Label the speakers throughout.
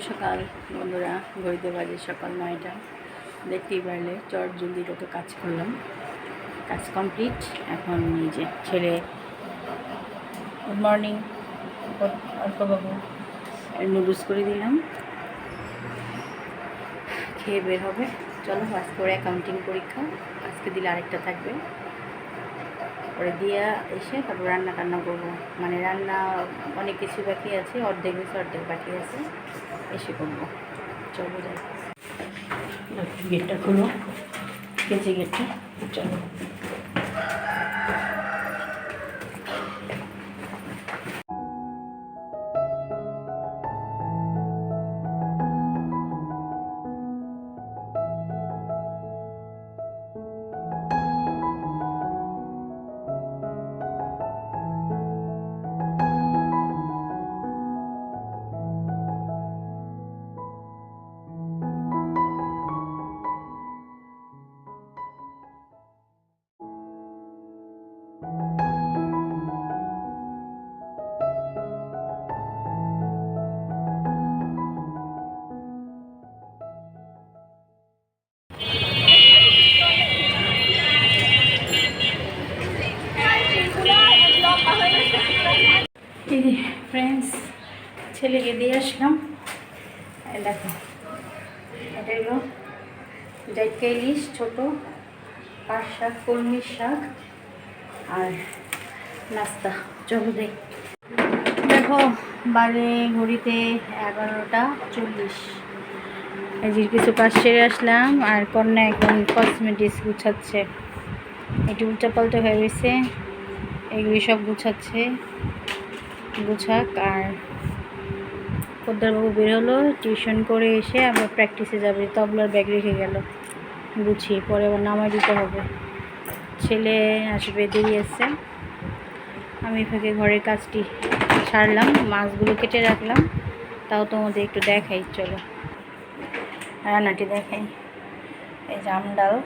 Speaker 1: সকাল, বন্ধুরা। ঘড়িতে বাজে সকাল নয়টা। দেখতেই পারলে চট জলদি কত কাজ করলাম। কাজ কমপ্লিট। এখন নিজে ছেলে, গুড মর্নিং অল্পবাবু নুডলস করে দিলাম। খেয়ে বের হবে। চলো আজকে করে অ্যাকাউন্টিং পরীক্ষা। আজকে দিলে আরেকটা থাকবে। পরে দিয়া এসে তারপর রান্না টান্না করব। মানে রান্না অনেক কিছু বাকি আছে, অর্ধেক বেশি অর্ধেক বাকি আছে। এসে করব। চলো যাই। গেটটা খুলো। কেচে গেটটা। চলো। ছেলেকে দিয়ে আসলাম। দেখো, এটা হলো জাইকা ইলিশ ছোটো, পাট শাক, কলমির শাক আর নাস্তা চলো দেখ দেখো বাজে ঘড়িতে এগারোটা চল্লিশ। যে কিছু কাজ সেরে আসলাম আর কন্যা এখন কসমেটিক্স গুছাচ্ছে। একটু উল্টাপাল্টা হয়ে গেছে এগুলি সব গুছাচ্ছে, গুছাক আর পোদ্দারবাবু বেরোলো, টিউশন করে এসে আবার প্র্যাকটিসে যাবে। তবলার ব্যাগ রেখে গেল। গুছিয়ে পরে আবার নামাই দিতে হবে। ছেলে আসবে, দেরি আসছে আমি ফাঁকে ঘরের কাজটি ছাড়লাম মাছগুলো কেটে রাখলাম। তাও তোমাদের একটু দেখাই, চলো। রান্নাটি দেখাই। এই যে আমডাল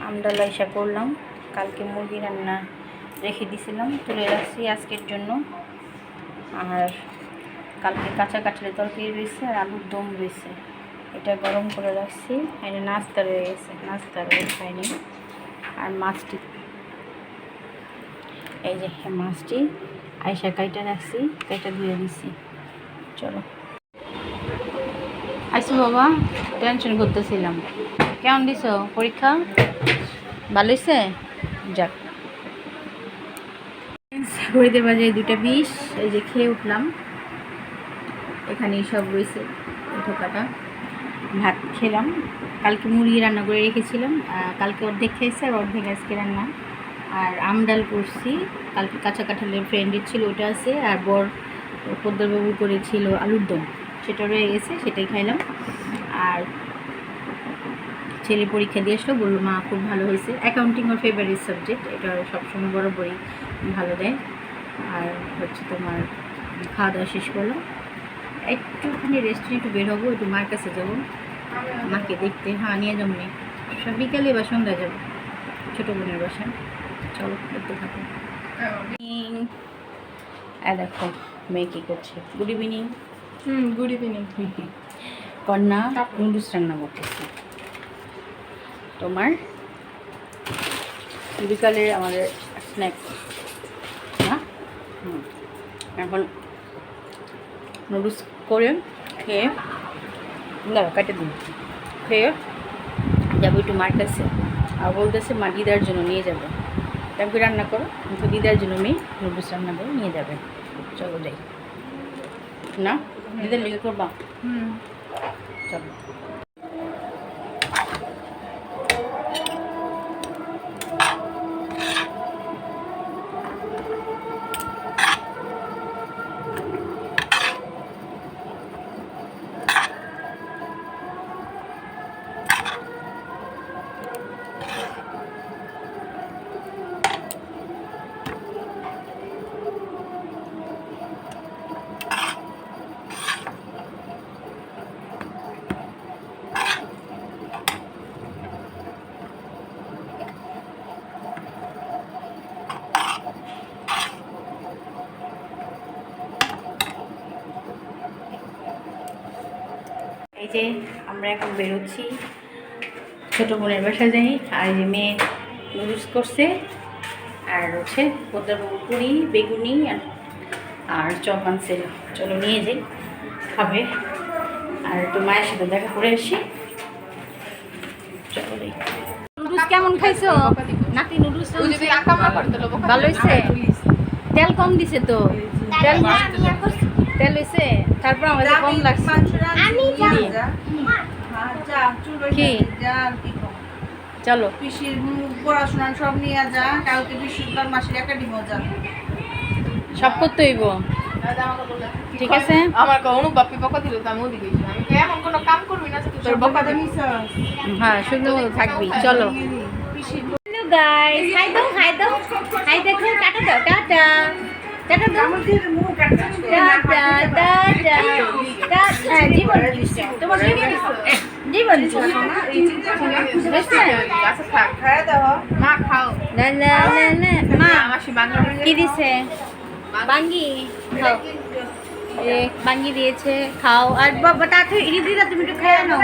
Speaker 1: আমডাল এসে করলাম। কালকে মুরগি রান্না রেখে দিছিলাম, তুলে রাখছি আজকের জন্য। আর কালকে কাঁচা কাঠের তরকারি রয়েছে আর আলুর দম রয়েছে। এটা গরম করে রাখছি। এটা নাস্তা রয়ে গেছে নাস্তা রয়ে খাইনি আর মাছটি। এই যে মাছটি আইসা কাইটা রাখছি, কাইটা ধুয়ে দিছি। চলো। আইসো বাবা টেনশন করতেছিলাম। কেমন দিছ? পরীক্ষা? ভালো হয়েছে যাক। ঘড়িতে বাজে দুটা বিষ এই যে খেয়ে উঠলাম। এখানেই সব রয়েছে ঠোকাটা ভাত খেলাম, কালকে মুরগি রান্না করে রেখেছিলাম কালকে অর্ধেক খেয়েছে আর অর্ধেক আজকে রান্না। আর আমডাল করছি, কালকে কাঁচা কাঁঠালের ফ্রেন্ডের ছিল, ওটা আছে, আর বর পদ্মবাবু করেছিল আলুর দম। সেটা রয়ে গেছে, সেটাই খাইলাম। আর ছেলে পরীক্ষা দিয়ে আসলো, বলল, মা, খুব ভালো হয়েছে। অ্যাকাউন্টিং ওর ফেভারিট সাবজেক্ট এটা সবসময় বড় বই ভালো দেয়। আর হচ্ছে তোমার খাওয়া দাওয়া শেষ করল একটুখানি রেস্টুরেন্ট একটু বের হব একটু মার কাছে যাব। মাকে দেখতে হ্যাঁ নিয়ে যাব নি। সব বিকালে বা সন্ধ্যায় যাব ছোটো বোনের বাসায় চলো দেখতে থাকো। দেখো মেয়ে কী করছে? Good evening
Speaker 2: hmm good evening
Speaker 1: কন্যা নুডলস রান্না করতেছে। তোমার? বিকালে আমাদের স্ন্যাক্স। এখন নুডলস করে খেয়ে দাঁড়া কাটে দিন। খেয়ে যাব একটু মার কাছে। আর বলতেছে মা দিদার জন্য নিয়ে যাবে। তাকে রান্না করো? কিন্তু দিদার জন্য মেয়ে নুডলস রান্না করে নিয়ে যাবে। চলো যাই। না? দিদার লেগে করবা?
Speaker 2: হুম।
Speaker 1: চলো। এই যে আমরা এখন বেরোচ্ছি। ছোটো বোনের বাসা যাই। আর এই যে মেয়ে নুডলস করছে। আর হচ্ছে পদ্মাবাবু পুরি বেগুনি আর আর চপ আনছে চলো নিয়ে যাই। খাবে। আর একটু মায়ের সাথে দেখা করে আসি। চলো নুডলস কেমন খাইছো? নাতি নুডলস ভালো হয়েছে তেল কম দিছে তো। তেল তেল হয়েছে তারপর আমাদের কম লাগছে। কি? চলো।
Speaker 3: পিসির পড়াশোনা সব নিয়ে যা কালকে পিসির বার মাসের একাডেমিও যা
Speaker 1: সব করতে হইব। ঠিক আছে?
Speaker 2: আমার কো অনু বাপি বকা দিল তো আমি ওদিকে আমি এমন কোনো কাম করবি না তুই তোর বকা দিবি।
Speaker 1: হ্যাঁ সুন্দর মতো থাকবি। চলো। হ্যালো গাইস হাই দাও হাই দাও হাই দেখো টাটা দাও টাটা। বাঙ্গি বাঙ্গি দিয়েছে খাও আর তুমি একটু খেয়ে নাও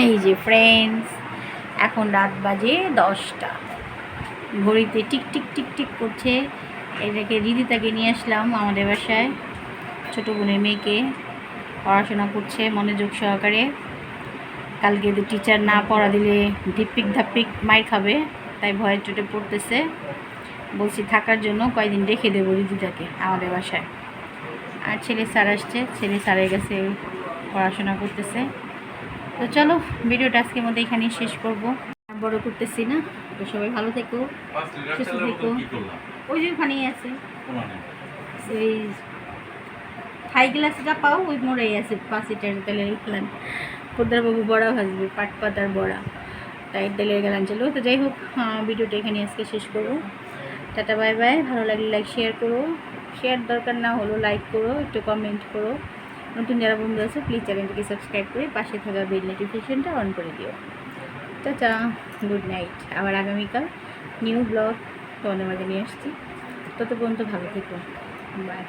Speaker 1: এই যে ফ্রেন্ডস এখন রাত বাজে দশটা। ঘড়িতে টিক টিক টিক টিক করছে। এটাকে রিদিতাকে নিয়ে আসলাম আমাদের বাসায়। ছোটো বোনের মেয়েকে পড়াশোনা করছে মনোযোগ সহকারে। কালকে যদি টিচার না পড়া দিলে ধিপ্পিক ধাপ্পিক মাইর খাবে, তাই ভয়ের চোটে পড়তেছে। বলছি, থাকার জন্য কয়দিন রেখে দেবো রিদিতাকে আমাদের বাসায়। আর ছেলে স্যার আসছে, ছেলে স্যারের কাছে পড়াশোনা করতেছে। তো চলো, ভিডিওটা আজকের মধ্যে এখানেই শেষ করব। বড় করতেছি না। তো সবাই ভালো থেকো, সুস্থ থেকো। ওই যে ওখানেই আছে। সেই থাই গ্লাসটা পাও ওই মোড়াই আছে পাঁচিটার তেলে লিখলেন বাবু বড়া ভাজবে পাট পাতার বড়া। তাই তেলের গেলান চলো। তো যাই হোক ভিডিওটা এখানে আজকে শেষ করব। Tata bye bye. ভালো লাগলে লাইক শেয়ার করো। শেয়ার দরকার না হলো লাইক করো একটু কমেন্ট করো। নতুন যারা বন্ধু আছে প্লিজ চ্যানেলটিকে সাবস্ক্রাইব করে পাশে থাকা বেল নোটিফিকেশনটা অন করে দিও। টাটা গুড নাইট আবার আগামীকাল নিউ ব্লগ তোমাদের মাঝে নিয়ে আসছি। তত পর্যন্ত ভালো থেকো। বাই